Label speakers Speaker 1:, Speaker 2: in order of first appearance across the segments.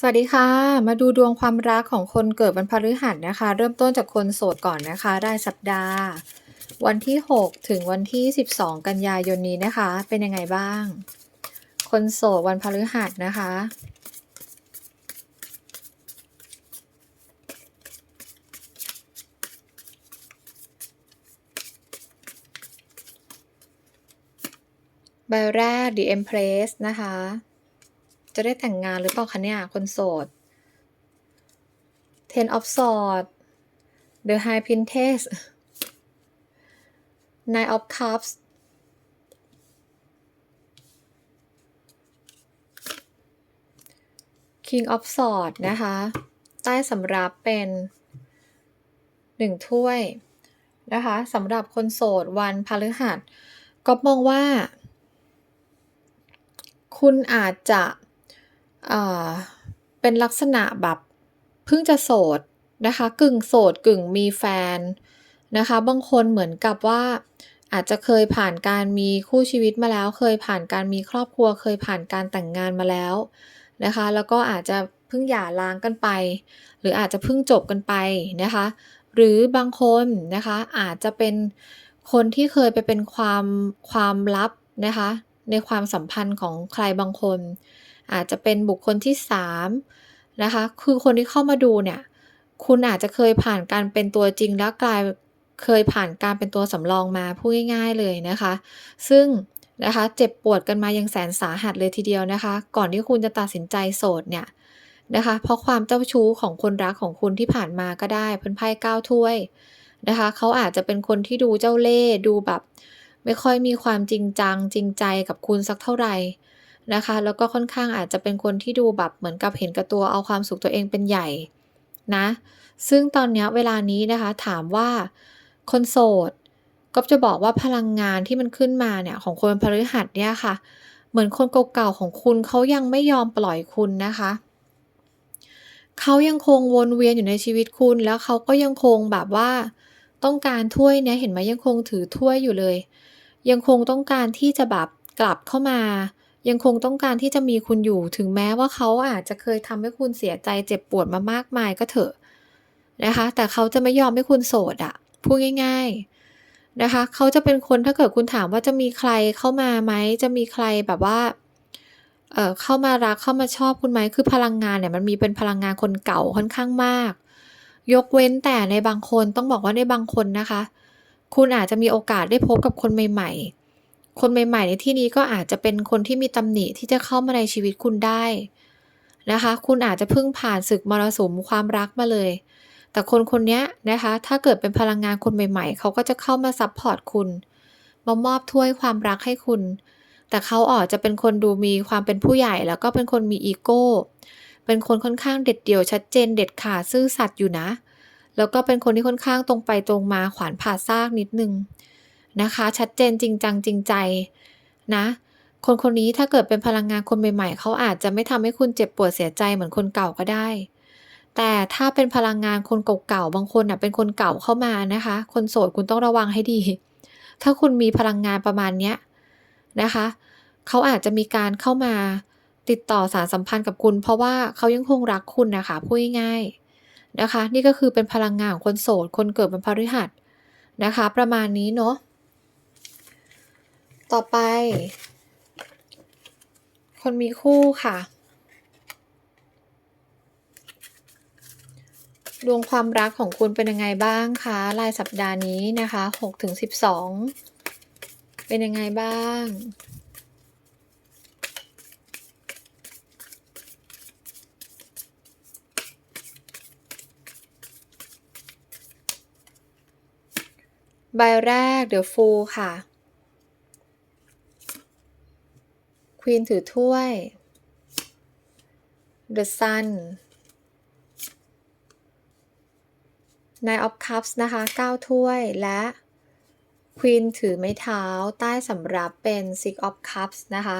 Speaker 1: สวัสดีค่ะ มาดูดวงความรักของคนเกิดวันพฤหัสนะคะ เริ่มต้นจากคนโสดก่อนนะคะ รายสัปดาห์ วันที่ 6 ถึงวันที่ 12 กันยายนนี้นะคะ เป็นยังไงบ้าง คนโสดวันพฤหัสนะคะ ใบแรก The Empress นะคะ จะได้แต่งงานหรือเปล่าคะเนี่ย คนโสด Ten of Swords The High Princess Nine of Cups King of Swords นะคะ ใต้สำรับเป็นหนึ่งถ้วยนะคะสำหรับคนโสดวันพฤหัสก็มองว่า คุณอาจจะ เป็นลักษณะแบบเพิ่งจะโสดนะคะ กึ่งโสดกึ่งมีแฟนนะคะ บางคนเหมือนกับว่าอาจจะเคยผ่านการมีคู่ชีวิตมาแล้ว เคยผ่านการมีครอบครัว เคยผ่านการแต่งงานมาแล้วนะคะ แล้วก็อาจจะเพิ่งหย่าร้างกันไป หรืออาจจะเพิ่งจบกันไปนะคะ หรือบางคนนะคะอาจจะเป็นคนที่เคยไปเป็นความความลับนะคะ ในความสัมพันธ์ของใครบางคน อาจจะเป็นบุคคลที่3นะคะ คือคนที่เข้ามาดูเนี่ยคุณอาจจะเคยผ่านการเป็นตัวจริงแล้วกลายเคยผ่านการเป็นตัวสำรองมาพูดง่าย ๆเลยนะคะ ซึ่งนะคะเจ็บปวดกันมายังแสนสาหัสเลยทีเดียวนะคะ ก่อนที่คุณจะตัดสินใจโสดเนี่ยนะคะ เพราะความเจ้าชู้ของคนรักของคุณที่ผ่านมาก็ได้เป็นไพ่ก้าถ้วยนะคะ เขาอาจจะเป็นคนที่ดูเจ้าเล่ห์ดูแบบ ไม่ค่อยมีความจริงจังจริงใจกับคุณสักเท่าไหร่ นะคะ แล้วก็ค่อนข้างอาจจะเป็นคนที่ดูแบบเหมือนกับเห็นกับตัวเอาความสุขตัวเองเป็นใหญ่นะ ซึ่งตอนนี้เวลานี้นะคะถามว่าคนโสดก็จะบอกว่าพลังงานที่มันขึ้นมาเนี่ยของคนพฤหัสเนี่ยค่ะ เหมือนคนเก่าๆของคุณเขายังไม่ยอมปล่อยคุณนะคะเขายังคงวนเวียนอยู่ในชีวิตคุณ แล้วเขาก็ยังคงแบบว่า ต้องการถ้วยเนี้ยเห็นไหมยังคงถือถ้วยอยู่เลย ยังคงต้องการที่จะแบบกลับเข้ามา ยังคงต้องการที่จะมีคุณอยู่ ถึงแม้ว่าเขาอาจจะเคยทำให้คุณเสียใจเจ็บปวดมามากมายก็เถอะนะคะ แต่เขาจะไม่ยอมให้คุณโสดอะพูดง่าย ๆนะคะ เขาจะเป็นคนถ้าเกิดคุณถามว่าจะมีใครเข้ามาไหม จะมีใครแบบว่าเอ่อเข้ามารักเข้ามาชอบคุณไหมคือพลังงานเนี่ยมันมีเป็นพลังงานคนเก่าค่อนข้างมาก ยกเว้นแต่ในบางคนต้องบอกว่าในบางคนนะคะ คุณอาจจะมีโอกาสได้พบกับคนใหม่ ๆ คนใหม่ๆ ในที่นี้ก็อาจจะเป็นคนที่มีตำหนิที่จะเข้ามาในชีวิตคุณได้นะคะ คุณอาจจะเพิ่งผ่านศึกมรสุมความรักมาเลย แต่คนคนนี้นะคะ ถ้าเกิดเป็นพลังงานคนใหม่ ๆ เขาก็จะเข้ามาซัพพอร์ตคุณ มามอบถ้วยความรักให้คุณ แต่เขาอาจจะเป็นคนดูมีความเป็นผู้ใหญ่ แล้วก็เป็นคนมีอีโก้ เป็นคนค่อนข้างเด็ดเดี่ยวชัดเจน เด็ดขาดซื่อสัตย์อยู่นะ แล้วก็เป็นคนที่ค่อนข้างตรงไปตรงมาขวานผ่าซากนิดนึง นะคะ ชัดเจนจริงจังจริงใจนะ คนคนนี้ถ้าเกิดเป็นพลังงานคนใหม่ๆเขาอาจจะไม่ทำให้คุณเจ็บปวดเสียใจเหมือนคนเก่าก็ได้ แต่ถ้าเป็นพลังงานคนเก่าๆบางคนอะเป็นคนเก่าเข้ามานะคะ คนโสดคุณต้องระวังให้ดี ถ้าคุณมีพลังงานประมาณเนี้ยนะคะเขาอาจจะมีการเข้ามาติดต่อสารสัมพันธ์กับคุณ เพราะว่าเขายังคงรักคุณนะคะพูดง่ายๆนะคะ นี่ก็คือเป็นพลังงานของคนโสดคนเกิดวันพฤหัสนะคะ ประมาณนี้เนาะ ต่อไป คนมีคู่ค่ะ ดวงความรักของคุณเป็นยังไงบ้างคะรายสัปดาห์นี้นะคะ6ถึง12 เป็นยังไงบ้างใบแรก The Fool ค่ะ ค วีนถือถ้วย The Sun Nine of Cups นะคะ 9 ถ้วย และควีนถือไม้เท้าใต้สำรับเป็น Six of Cups นะคะ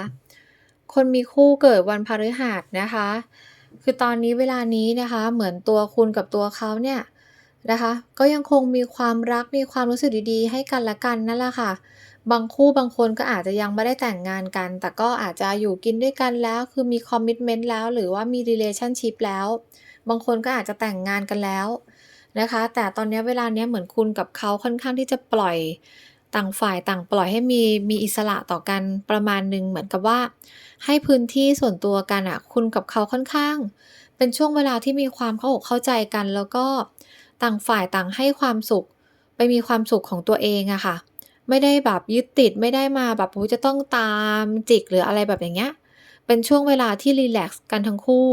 Speaker 1: คนมีคู่เกิดวันพฤหัสนะคะ คือตอนนี้เวลานี้นะคะ เหมือนตัวคุณกับตัวเขาเนี่ยนะคะ ก็ยังคงมีความรัก มีความรู้สึกดีๆ ให้กันและกันนั่นแหละค่ะ บางคู่บางคนก็อาจจะยังไม่ได้แต่งงานกัน แต่ก็อาจจะอยู่กินด้วยกันแล้ว คือมี commitment แล้ว หรือว่ามี relationship แล้ว บางคนก็อาจจะแต่งงานกันแล้วนะคะ แต่ตอนนี้เวลาเนี้ยเหมือนคุณกับเขาค่อนข้างที่จะปล่อยต่างฝ่ายต่างปล่อยให้มีมีอิสระต่อกันประมาณหนึ่งเหมือนกับว่า ให้พื้นที่ส่วนตัวกันน่ะคุณกับเขาค่อนข้าง เป็นช่วงเวลาที่มีความเข้าอกเข้าใจกัน แล้วก็ต่างฝ่ายต่างให้ความสุข ไปมีความสุขของตัวเองอะค่ะ ไม่ได้แบบยึดติดไม่ได้มาแบบโอ้จะต้องตามจิกหรืออะไรแบบอย่างเงี้ย เป็นช่วงเวลาที่รีแลกซ์กันทั้งคู่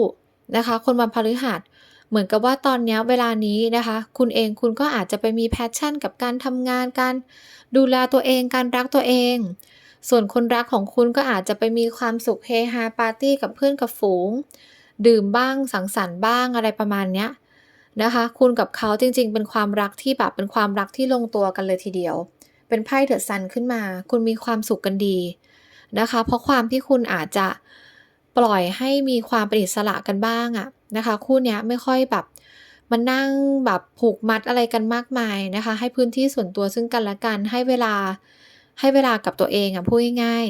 Speaker 1: นะคะ คนวันพฤหัสเหมือนกับว่าตอนนี้เวลานี้นะคะ คุณเองคุณก็อาจจะไปมี passion กับการทำงานการดูแลตัวเองการรักตัวเอง ส่วนคนรักของคุณก็อาจจะไปมีความสุขเฮฮาปาร์ตี้กับเพื่อนกับฝูง ดื่มบ้างสังสรรค์บ้างอะไรประมาณเนี้ยนะคะ คุณกับเขาจริงๆ เป็นความรักที่แบบเป็นความรักที่ลงตัวกันเลยทีเดียว เป็นไพ่ The Sun ขึ้นมา คุณมีความสุขกันดีนะคะ เพราะความที่คุณอาจจะปล่อยให้มีความเป็นอิสระกันบ้างอะนะคะ คู่เนี้ยไม่ค่อยแบบมานั่งแบบผูกมัดอะไรกันมากมายนะคะ ให้พื้นที่ส่วนตัวซึ่งกันและกันให้เวลาให้เวลากับตัวเองอะพูดง่าย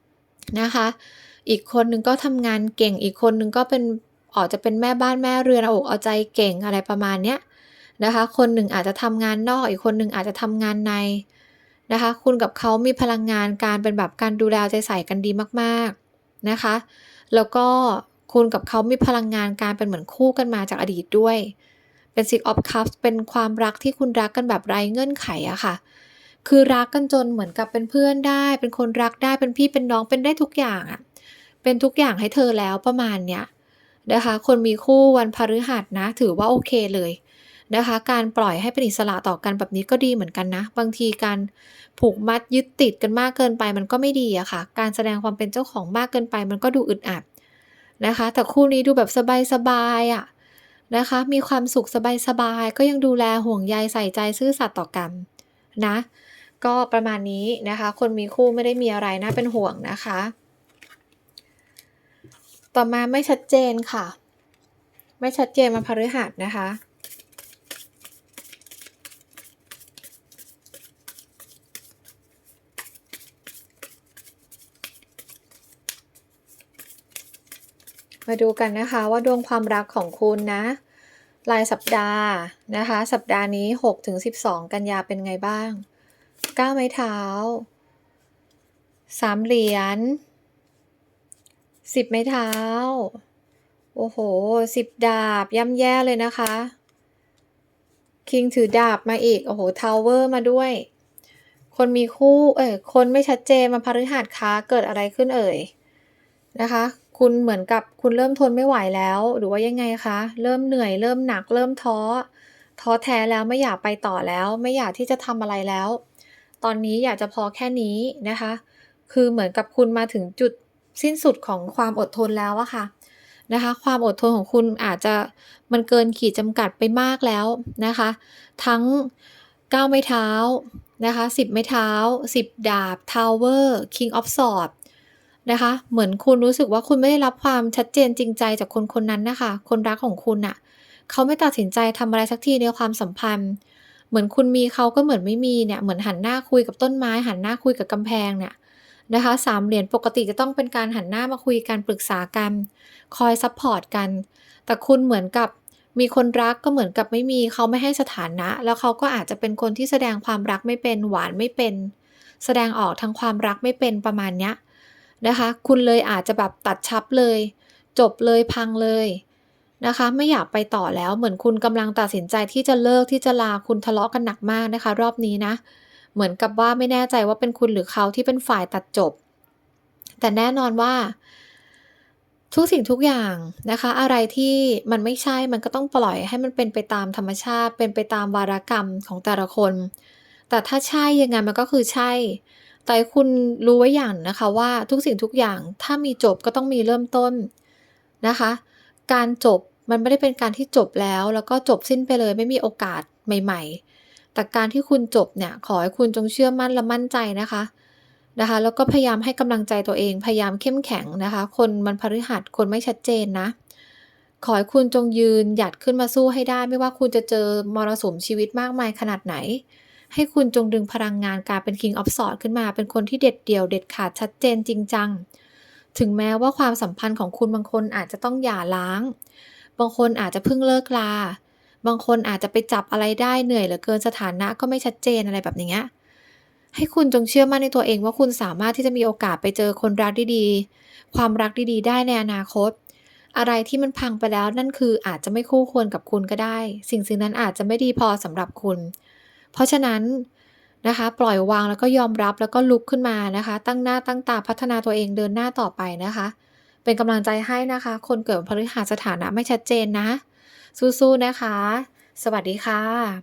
Speaker 1: ๆนะคะ อีกคนนึงก็ทำงานเก่งอีกคนนึงก็เป็นอาจจะเป็นแม่บ้านแม่เรือนเอาอกเอาใจเก่งอะไรประมาณเนี้ยนะคะ คนหนึ่งอาจจะทำงานนอกอีกคนหนึ่งอาจจะทำงานใน นะคะ คุณกับเขามีพลังงานการเป็นแบบการดูแลเอาใจใส่กันดีมากๆนะคะ แล้วก็คุณกับเขามีพลังงานการเป็นเหมือนคู่กันมาจากอดีตด้วย เป็น Six of Cups เป็นความรักที่คุณรักกันแบบไร้เงื่อนไขอะค่ะ คือรักกันจนเหมือนกับเป็นเพื่อนได้ เป็นคนรักได้เป็นพี่เป็นน้องเป็นได้ทุกอย่างอะเป็นทุกอย่างให้เธอแล้วประมาณเนี้ยนะคะ คนมีคู่วันพฤหัสนะ ถือว่าโอเคเลย นะคะ การปล่อยให้เป็นอิสระต่อกันแบบนี้ก็ดีเหมือนกันนะ บางทีการผูกมัดยึดติดกันมากเกินไปมันก็ไม่ดีอะค่ะ การแสดงความเป็นเจ้าของมากเกินไปมันก็ดูอึดอัดนะคะ แต่คู่นี้ดูแบบสบายๆอะนะคะ มีความสุขสบายๆก็ยังดูแลห่วงใยใส่ใจซื่อสัตย์ต่อกันนะ ก็ประมาณนี้นะคะ คนมีคู่ไม่ได้มีอะไรน่าเป็นห่วงนะคะ ต่อมาไม่ชัดเจนค่ะ ไม่ชัดเจนวันพฤหัสนะคะ มาดูกันนะคะว่าดวงความรักของคุณนะรายสัปดาห์นะคะ สัปดาห์นี้6ถึง12 กันยาเป็นไงบ้าง9ไม้เท้า3เหรียญ10 ไม้เท้า โอ้โฮ10 ดาบย่ำแย่เลยนะคะ คิงถือดาบมาอีก โอ้โฮ Tower มาด้วย คนมีคู่ เออคนไม่ชัดเจนวันพฤหัสคะเกิดอะไรขึ้นเอ่ย? นะคะ คุณเหมือนกับคุณเริ่มทนไม่ไหวแล้ว หรือว่ายังไงคะ?เริ่มเหนื่อย เริ่มหนัก เริ่มท้อ ท้อแท้แล้วไม่อยากไปต่อแล้ว ไม่อยากที่จะทำอะไรแล้ว ตอนนี้อยากจะพอแค่นี้นะคะ คือเหมือนกับคุณมาถึงจุดสิ้นสุดของความอดทนแล้วอะค่ะนะคะ ความอดทนของคุณอาจจะมันเกินขีดจำกัดไปมากแล้วนะคะ ทั้ง9ไม้เท้านะคะ10ไม้เท้า10ดาบ Tower King of Swords นะคะ เหมือนคุณรู้สึกว่าคุณไม่ได้รับความชัดเจนจริงใจจากคนคนนั้นนะคะ คนรักของคุณน่ะ เขาไม่ตัดสินใจทำอะไรสักทีในความสัมพันธ์ เหมือนคุณมีเขาก็เหมือนไม่มีเนี่ย เหมือนหันหน้าคุยกับต้นไม้ หันหน้าคุยกับกำแพงเนี่ยนะคะ3เหรียญปกติจะต้องเป็นการหันหน้ามาคุยกันปรึกษากัน คอยซัปพอร์ตกัน แต่คุณเหมือนกับมีคนรักก็เหมือนกับไม่มีเขาไม่ให้สถานะ แล้วเขาก็อาจจะเป็นคนที่แสดงความรักไม่เป็นหวานไม่เป็น แสดงออกทางความรักไม่เป็นประมาณเนี้ย นะคะ คุณเลยอาจจะแบบตัดชับเลย จบเลยพังเลยนะคะ ไม่อยากไปต่อแล้วเหมือนคุณกำลังตัดสินใจที่จะเลิกที่จะลาคุณทะเลาะกันหนักมากนะคะ รอบนี้นะ เหมือนกับว่าไม่แน่ใจว่าเป็นคุณหรือเขาที่เป็นฝ่ายตัดจบ แต่แน่นอนว่า ทุกสิ่งทุกอย่างนะคะ อะไรที่มันไม่ใช่มันก็ต้องปล่อยให้มันเป็นไปตามธรรมชาติ เป็นไปตามวารกรรมของแต่ละคน แต่ถ้าใช่ยังไงมันก็คือใช่ แต่คุณรู้ไว้อย่างนะคะว่าทุกสิ่งทุกอย่างถ้ามีจบก็ต้องมีเริ่มต้นนะคะ การจบมันไม่ได้เป็นการที่จบแล้ว แล้วก็จบสิ้นไปเลยไม่มีโอกาสใหม่ ๆ แต่การที่คุณจบเนี่ยขอให้คุณจงเชื่อมั่นและมั่นใจนะคะนะคะแล้วก็พยายามให้กำลังใจตัวเองพยายามเข้มแข็งนะคะ คนวันพฤหัสคนไม่ชัดเจนนะ ขอให้คุณจงยืนหยัดขึ้นมาสู้ให้ได้ ไม่ว่าคุณจะเจอมรสุมชีวิตมากมายขนาดไหน ให้คุณจงดึงพลังงานการเป็น King of Swords ขึ้นมา เป็นคนที่เด็ดเดี่ยวเด็ดขาดชัดเจนจริงจัง ถึงแม้ว่าความสัมพันธ์ของคุณบางคนอาจจะต้องหย่าร้าง บางคนอาจจะเพิ่งเลิกราบางคนอาจจะไปจับอะไรได้เหนื่อยเหลือเกินสถานะก็ไม่ชัดเจนอะไรแบบนี้ให้คุณจงเชื่อมั่นในตัวเองว่าคุณสามารถที่จะมีโอกาสไปเจอคนรักดีๆ ความรักดีๆ ได้ในอนาคต อะไรที่มันพังไปแล้วนั่นคืออาจจะไม่คู่ควรกับคุณก็ได้ สิ่งสิ่งนั้นอาจจะไม่ดีพอสำหรับคุณ เพราะฉะนั้นนะคะ ปล่อยวางแล้วก็ยอมรับแล้วก็ลุกขึ้นมานะคะ ตั้งหน้าตั้งตาพัฒนาตัวเองเดินหน้าต่อไปนะคะ เป็นกำลังใจให้นะคะ คนเกิดพฤหัสสถานะไม่ชัดเจนนะ สู้ๆนะคะ สวัสดีค่ะ